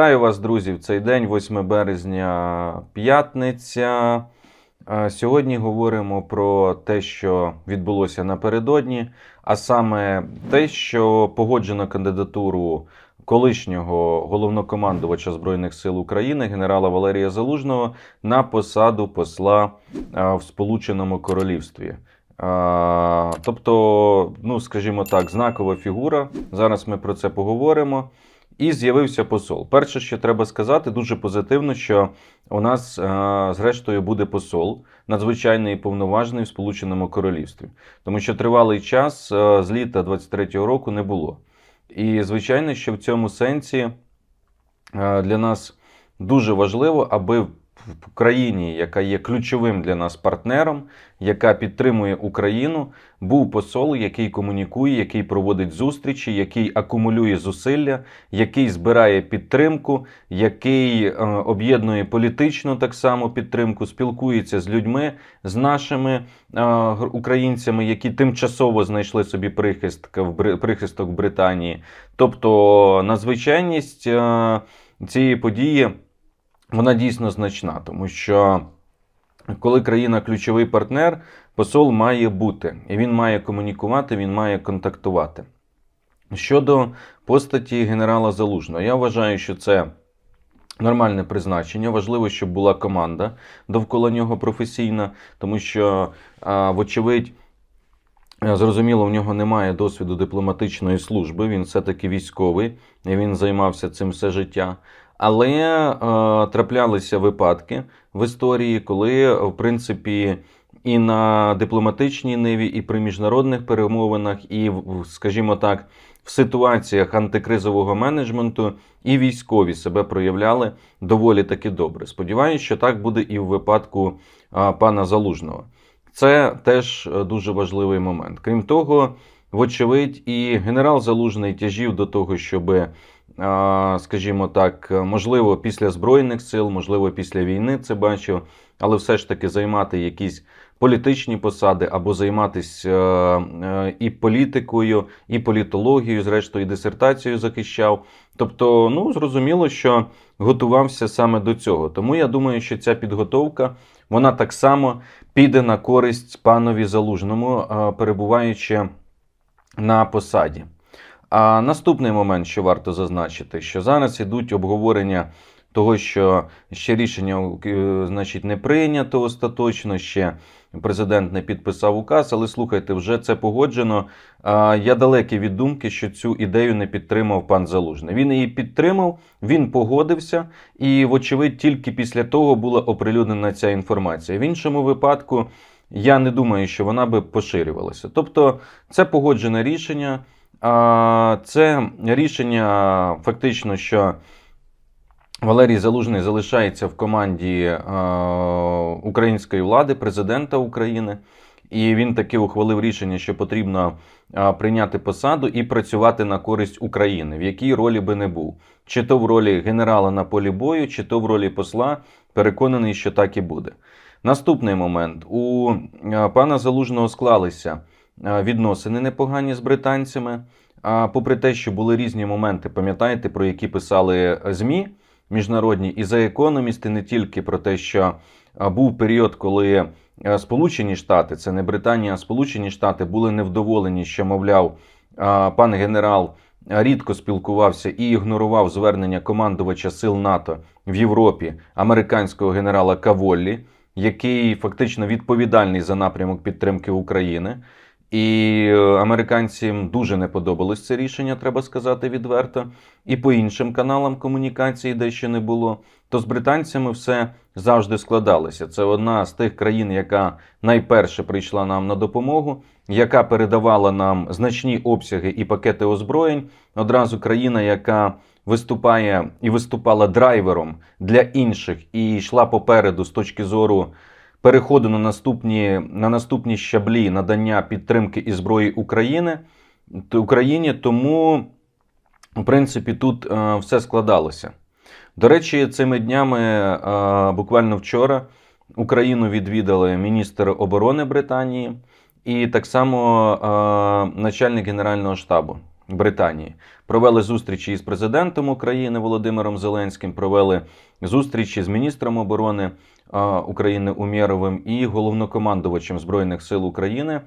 Вітаю вас, друзі, в цей день, 8 березня, п'ятниця. Е, Сьогодні говоримо про те, що відбулося напередодні, а саме те, що погоджено кандидатуру колишнього головнокомандувача Збройних сил України генерала Валерія Залужного на посаду посла е, в Сполученому Королівстві. Е, Тобто, ну скажімо так, знакова фігура. Зараз ми про це поговоримо. І з'явився посол. Перше, що треба сказати, дуже позитивно, що у нас, е, зрештою, буде посол надзвичайний і повноважний в Сполученому Королівстві, тому що тривалий час е, з літа 23-го року не було. І звичайно, що в цьому сенсі е, для нас дуже важливо, аби в країні, яка є ключовим для нас партнером, яка підтримує Україну, був посол, який комунікує, який проводить зустрічі, який акумулює зусилля, який збирає підтримку, який е, об'єднує політичну так само підтримку, спілкується з людьми, з нашими е, українцями, які тимчасово знайшли собі прихистка в прихисток в Британії. Тобто надзвичайність е, цієї події вона дійсно значна, тому що коли країна ключовий партнер, посол має бути, і він має комунікувати, він має контактувати. Щодо постаті генерала Залужного, я вважаю, що це нормальне призначення. Важливо, щоб була команда довкола нього професійна, тому що, вочевидь, Зрозуміло, в нього немає досвіду дипломатичної служби. Він все-таки військовий, і він займався цим все життя. Але е, траплялися випадки в історії, коли, в принципі, і на дипломатичній ниві, і при міжнародних перемовинах, і, скажімо так, в ситуаціях антикризового менеджменту і військові себе проявляли доволі таки добре. Сподіваюся, що так буде і в випадку а, пана Залужного. Це теж е, дуже важливий момент. Крім того, вочевидь, і генерал Залужний тяжів до того, щоб, скажімо так, е, можливо, після Збройних сил, можливо, після війни це бачив, але все ж таки займати якісь політичні посади або займатися е, і політикою, і політологією, зрештою, і дисертацією захищав. Тобто, ну, зрозуміло, що готувався саме до цього. Тому я думаю, що ця підготовка вона так само піде на користь панові Залужному, е, перебуваючи на посаді. А наступний момент, що варто зазначити, що зараз ідуть обговорення того, що ще рішення е, значить, не прийнято остаточно, ще президент не підписав указ, але слухайте, вже це погоджено. Я далекий від думки, що цю ідею не підтримав пан Залужний. Він її підтримав, він погодився, і, вочевидь, тільки після того була оприлюднена ця інформація. В іншому випадку я не думаю, що вона би поширювалася. Тобто, це погоджене рішення. Це рішення фактично, що Валерій Залужний залишається в команді української влади, президента України, і він таки ухвалив рішення, що потрібно прийняти посаду і працювати на користь України, в якій ролі би не був. Чи то в ролі генерала на полі бою, чи то в ролі посла. Переконаний, що так і буде. Наступний момент у пана Залужного склалися відносини непогані з британцями. А попри те, що були різні моменти, пам'ятаєте, про які писали е, ЗМІ міжнародні і за і не тільки про те, що був період, коли Сполучені Штати, це не Британія, а Сполучені Штати були невдоволені, що, мовляв, пан генерал рідко спілкувався і ігнорував звернення командувача сил НАТО в Європі, американського генерала Каволлі, який фактично відповідальний за напрямок підтримки України. І е, американцям дуже не подобалось це рішення, треба сказати відверто. І по іншим каналам комунікації дещо не було. То з британцями все завжди складалося. Це одна з тих країн, яка найперше прийшла нам на допомогу, яка передавала нам значні обсяги і пакети озброєнь. Одразу країна, яка виступає і виступала драйвером для інших, і йшла попереду з точки зору переходу на наступні, на наступні щаблі надання підтримки і зброї України Україні. Тому, в принципі, тут е, все складалося. До речі, цими днями, е, буквально вчора, Україну відвідали міністр оборони Британії і так само е, начальник Генерального штабу Британії. Провели зустрічі із президентом України Володимиром Зеленським, провели зустрічі з міністром оборони України Умєровим і головнокомандувачем Збройних сил України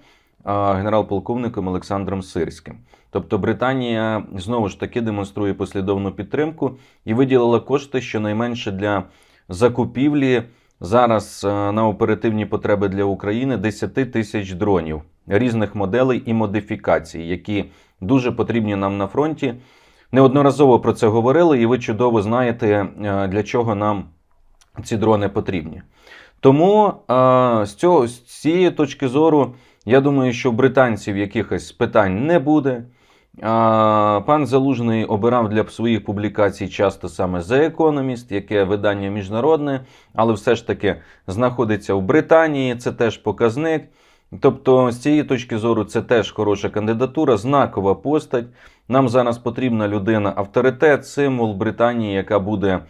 генерал-полковником Олександром Сирським. Тобто Британія знову ж таки демонструє послідовну підтримку і виділила кошти щонайменше для закупівлі зараз е, на оперативні потреби для України 10 тисяч дронів різних моделей і модифікацій, які дуже потрібні нам на фронті. Неодноразово про це говорили, і ви чудово знаєте, е, для чого нам ці дрони потрібні. Тому е, з, цього, з цієї точки зору, я думаю, що британців якихось питань не буде. А, Пан Залужний обирав для своїх публікацій часто саме The Economist, яке видання міжнародне, але все ж таки знаходиться в Британії. Це теж показник. Тобто, з цієї точки зору, це теж хороша кандидатура, знакова постать. Нам зараз потрібна людина, авторитет, символ Британії, яка буде а,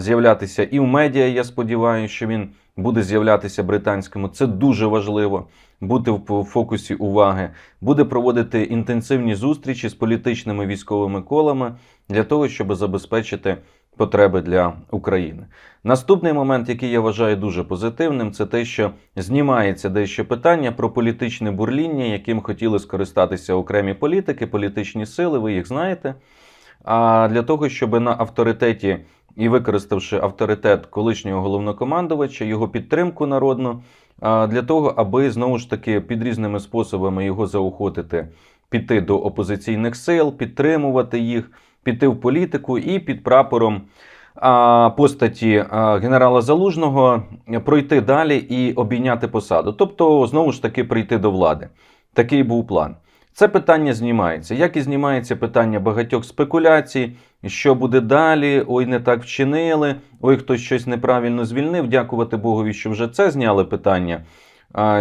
з'являтися і в медіа. Я сподіваюся, що він буде з'являтися британському. Це дуже важливо бути в фокусі уваги, буде проводити інтенсивні зустрічі з політичними військовими колами для того, щоб забезпечити потреби для України. Наступний момент, який я вважаю дуже позитивним, це те, що знімається дещо питання про політичне бурління, яким хотіли скористатися окремі політики, політичні сили. Ви їх знаєте. А для того, щоб на авторитеті і використавши авторитет колишнього головнокомандувача, його підтримку народну, для того, аби знову ж таки під різними способами його заохотити, піти до опозиційних сил, підтримувати їх, піти в політику і під прапором постаті генерала Залужного пройти далі і обійняти посаду. Тобто, знову ж таки, прийти до влади. Такий був план. Це питання знімається. Як і знімається питання багатьох спекуляцій, що буде далі, ой, не так вчинили, ой, хтось щось неправильно звільнив. Дякувати Богові, що вже це зняли питання.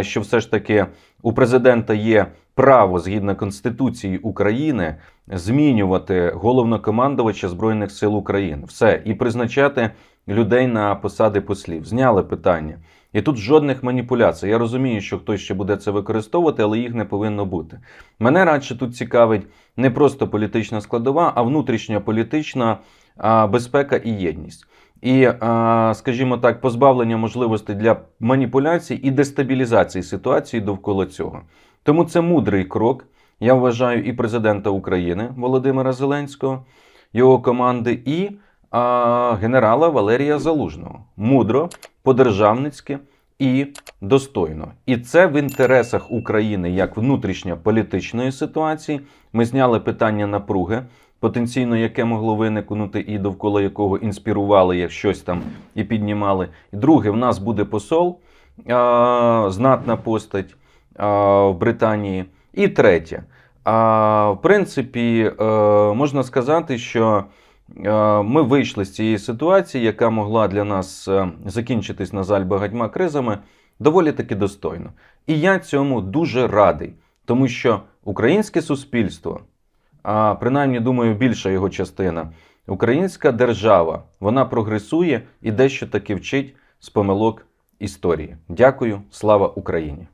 Що все ж таки у президента є право згідно Конституції України змінювати головнокомандувача Збройних сил України. Все, і призначати людей на посади послів. Зняли питання. І тут жодних маніпуляцій. Я розумію, що хтось ще буде це використовувати, але їх не повинно бути. Мене радше тут цікавить не просто політична складова, а внутрішня політична безпека і єдність. І, скажімо так, позбавлення можливостей для маніпуляцій і дестабілізації ситуації довкола цього. Тому це мудрий крок. Я вважаю і президента України Володимира Зеленського, його команди, і а, генерала Валерія Залужного. Мудро, по-державницьки і достойно. І це в інтересах України як внутрішньо політичної ситуації. Ми зняли питання напруги, потенційно яке могло виникнути, і довкола якого інспірували як щось там і піднімали. І друге, в нас буде посол, а, знатна постать в Британії. І третє. А в принципі, е, можна сказати, що е, ми вийшли з цієї ситуації, яка могла для нас е, закінчитись, на жаль, багатьма кризами, доволі таки достойно. І я цьому дуже радий, тому що українське суспільство, а принаймні думаю, більша його частина, українська держава, вона прогресує і дещо таки вчить з помилок історії. Дякую, слава Україні!